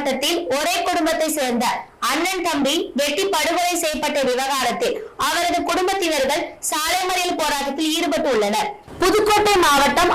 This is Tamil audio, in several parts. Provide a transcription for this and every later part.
மாவட்டத்தில் ஒரே குடும்பத்தை சேர்ந்த அண்ணன் தம்பி வெட்டி படுகொலை செய்யப்பட்ட விவகாரத்தில் அவரது குடும்பத்தினர்கள் சாலை மறியல் போராட்டத்தில் ஈடுபட்டுள்ளனர். புதுக்கோட்டை மாவட்டம்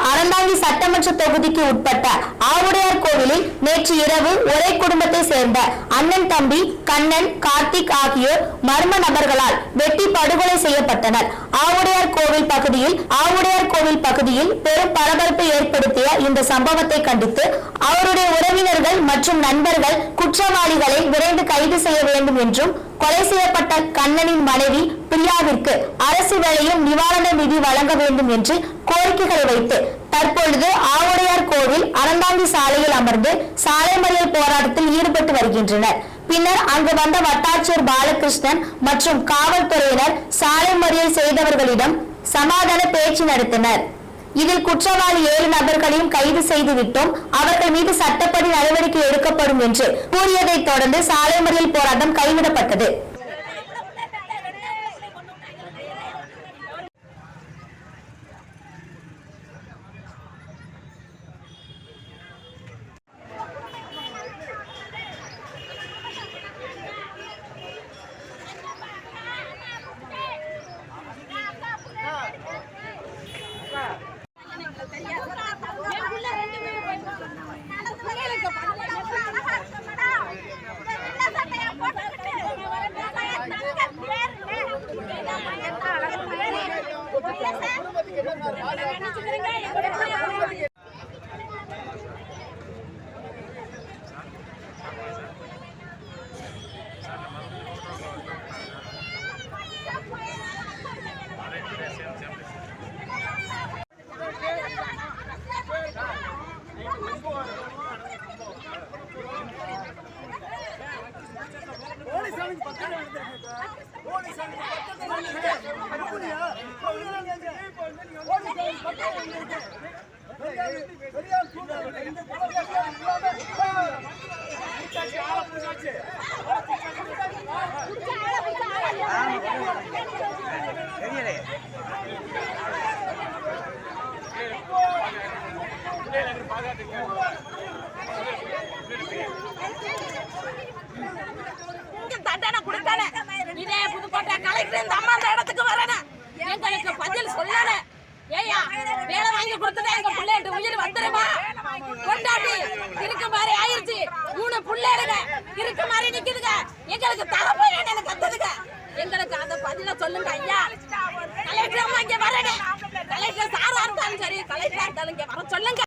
சட்டமன்ற தொகுதிக்கு உட்பட்ட ஆவுடையார் கோவிலில் நேற்று இரவு ஒரே குடும்பத்தை சேர்ந்த அண்ணன் தம்பி கண்ணன் கார்த்திக் ஆகியோர் மர்ம நபர்களால் வெட்டி படுகொலை செய்யப்பட்டனர். ஆவுடையார் கோவில் பகுதியில் ஆவுடையார் கோவில் பகுதியில் பெரும் பரபரப்பை ஏற்படுத்திய இந்த சம்பவத்தை கண்டித்து அவருடைய உறவினர்கள் மற்றும் நண்பர்கள் குற்றவாளிகளை விரைந்து கைது செய்ய வேண்டும் என்றும் கொலை செய்யப்பட்ட கண்ணனின் மனைவி பிரியாவிற்கு அரசு வேலையும் நிவாரண நிதி வழங்க வேண்டும் என்று கோரிக்கைகளை வைத்து தற்பொழுது ஆவுடையார் கோவில் அறந்தாங்கி சாலையில் அமர்ந்து சாலை மறியல் போராட்டத்தில் ஈடுபட்டு வருகின்றனர். பின்னர் அங்கு வந்த வட்டாட்சியர் பாலகிருஷ்ணன் மற்றும் காவல்துறையினர் சாலை மறியல் செய்தவர்களிடம் சமாதான பேச்சு நடத்தினர். இதில் குற்றவாளி ஏழு நபர்களையும் கைது செய்து விட்டோம் அவர்கள் மீது சட்டப்படி நடவடிக்கை எடுக்கப்படும் என்று கூறியதைத் தொடர்ந்து சாலை மறியல் போராட்டம் கைவிடப்பட்டது. இங்க தண்டனை கொடுக்கணும். இதே புதுக்கோட்டை கலெக்டர் இந்த அம்மா அந்த இடத்துக்கு வரணும். எங்களுக்கு பதில் சொல்லணும். ஏயா வேலை வாங்கி கொடுத்துட்டேன் மாதிரி ஆயிருச்சு. மூணு பிள்ளைகளுங்க, இருக்க மாதிரி நிக்குதுங்க. எங்களுக்கு தகப்பன் எனக்கு கத்துதுங்க. எங்களுக்கு அந்த பதில சொல்லுங்க ஐயா கலெக்டர் அம்மா இங்க வரணும் கலெக்டர் சாரா இருந்தாலும் சரி கலெக்டரா இருந்தாலும் இங்க வர சொல்லுங்க